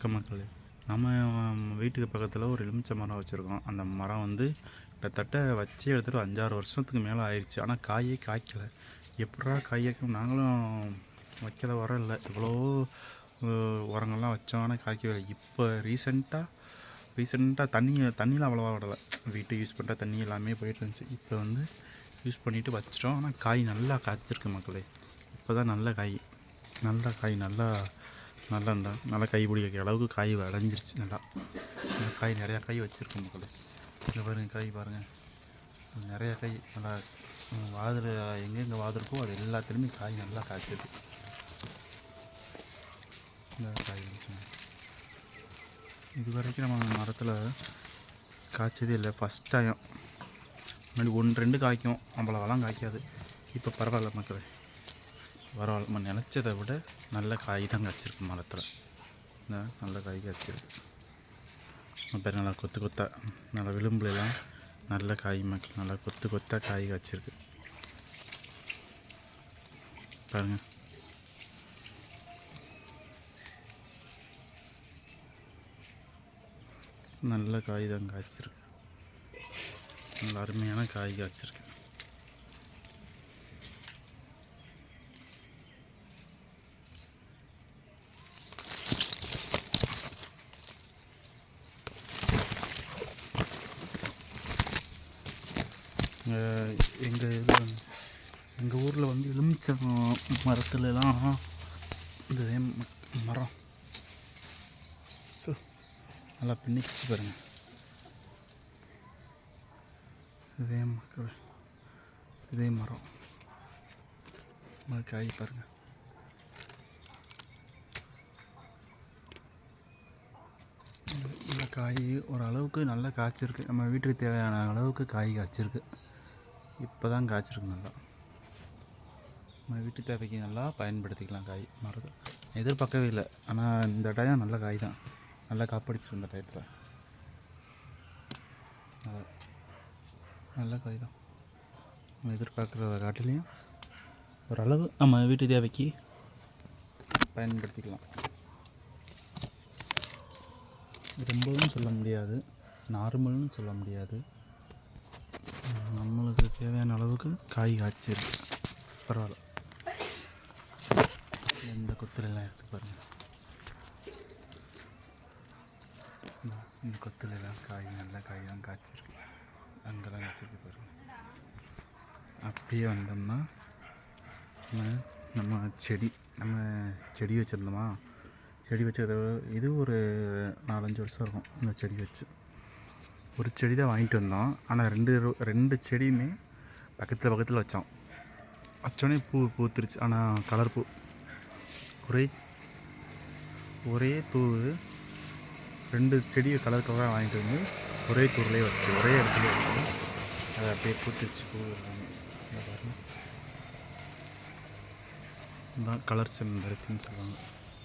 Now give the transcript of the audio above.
வணக்கம் மக்களே நம்ம வீட்டுக்கு பக்கத்தில் ஒரு எலுமிச்சை மரம் வச்சுருக்கோம். அந்த மரம் வந்து கிட்டத்தட்ட வச்சு எடுத்துகிட்டு அஞ்சாறு வருஷத்துக்கு மேலே ஆயிடுச்சு ஆனால் காயே காய்க்கலை. எப்படா காய்க்கும்? நாங்களும் வைக்கிற உரம் இல்லை. இவ்வளோ உரங்கள்லாம் வச்சோம். ஆனால் காய்க்கவே இப்போ ரீசெண்டாக ரீசெண்டாக தண்ணி தண்ணியில் அவ்வளோவா விடலை. வீட்டு யூஸ் பண்ணுற தண்ணி எல்லாமே போயிட்டு இருந்துச்சு. இப்போ வந்து யூஸ் பண்ணிவிட்டு வச்சிட்டோம். ஆனால் காய் நல்லா காய்ச்சிருக்கு மக்களே. இப்போ தான் நல்ல காய். நல்ல காய். நல்லா நல்லா இருந்தா நல்லா கை பிடிக்க அளவுக்கு காய் விளைஞ்சிருச்சு நல்லா. இந்த காய் நிறையா காய் வச்சுருக்கோம் மக்களே. இங்கே பாருங்கள் காய் பாருங்கள் நிறையா காய் நல்லா வாதில் எங்கெங்கே வாது இருக்கோ அது எல்லாத்துலேயுமே காய் நல்லா காய்ச்சது. காய் இது வரைக்கும் நம்ம மரத்தில் காய்ச்சதே இல்லை. ஃபஸ்ட் டைம் முன்னாடி ஒன்று ரெண்டு காய்க்கும். அவ்வளோவெல்லாம் காய்க்காது. இப்போ பரவாயில்ல மக்களே. பரவாயில்ல நம்ம நினச்சதை விட நல்ல காய் தான் காய்ச்சிருக்கு மரத்தில். நல்ல காய் காய்ச்சிருக்கு. அப்புறம் நல்லா கொத்து கொத்தா நல்லா விளிம்புலாம் நல்ல காய் மக்கள் நல்லா கொத்து கொத்தா காய் காய்ச்சிருக்கு. பாருங்க. நல்ல காய் தான் காய்ச்சிருக்கு. நல்ல அருமையான காய் காய்ச்சிருக்கு. எங்கள் இதில் எங்கள் ஊரில் வந்து எலுமிச்சம் மரத்துலலாம் இந்த மரம். ஸோ நல்லா பின்னிக்கிச்சு பாருங்க. இதே மக்கள் இதே மரம். மர காய் பாருங்க. இந்த காய் ஒரு அளவுக்கு நல்லா காய்ச்சிருக்கு. நம்ம வீட்டுக்கு தேவையான அளவுக்கு காய் காய்ச்சிருக்கு. இப்போ தான் காய்ச்சிருக்கு நல்லா. நம்ம வீட்டு தேவைக்கு நல்லா பயன்படுத்திக்கலாம் காய் மரத்தை எதிர்பார்க்கவே இல்லை. ஆனால் இந்த டயம் நல்ல காய் தான் நல்லா காப்படிச்சிருக்கு இந்த டயத்தில். நல்ல. காய் தான் நம்ம எதிர்பார்க்குறத காட்டிலையும் ஓரளவு நம்ம வீட்டு தேவைக்கு பயன்படுத்திக்கலாம். ரொம்பவும் சொல்ல முடியாது. நார்மல்னு சொல்ல முடியாது. அளவுக்கு காய் காய்ச்சிருக்கு. பரவாயில்ல. இந்த கொத்துலெல்லாம் எடுத்து பாருங்க. இந்த கொத்துலெல்லாம் காய் நல்ல காய் தான் காய்ச்சிருக்கு. அங்கெல்லாம் காய்ச்சிருக்கு பாருங்க. அப்படியே வந்தோம்னா நம்ம நம்ம செடி நம்ம செடி வச்சுருந்தோமா? செடி வச்சது இது ஒரு நாலஞ்சு வருஷம் இருக்கும் இந்த செடி வச்சு. ஒரு செடி தான் வாங்கிட்டு வந்தோம். ஆனால் ரெண்டு ரெண்டு செடியுமே பக்கத்தில் பக்கத்தில் வச்சோம் வச்சோடனே பூ பூத்துருச்சு. ஆனால் கலர் பூ. ஒரே ஒரே தூவு. ரெண்டு செடியை கலர் கலராக வாங்கிட்டு வந்து ஒரே தூர்லேயே வச்சுட்டு ஒரே இடத்துல வச்சு அதை அப்படியே பூத்துருச்சு பூ. எல்லாமே பாருங்க. இதுதான் கலர் செம்பருத்தின்னு சொல்லுவாங்க.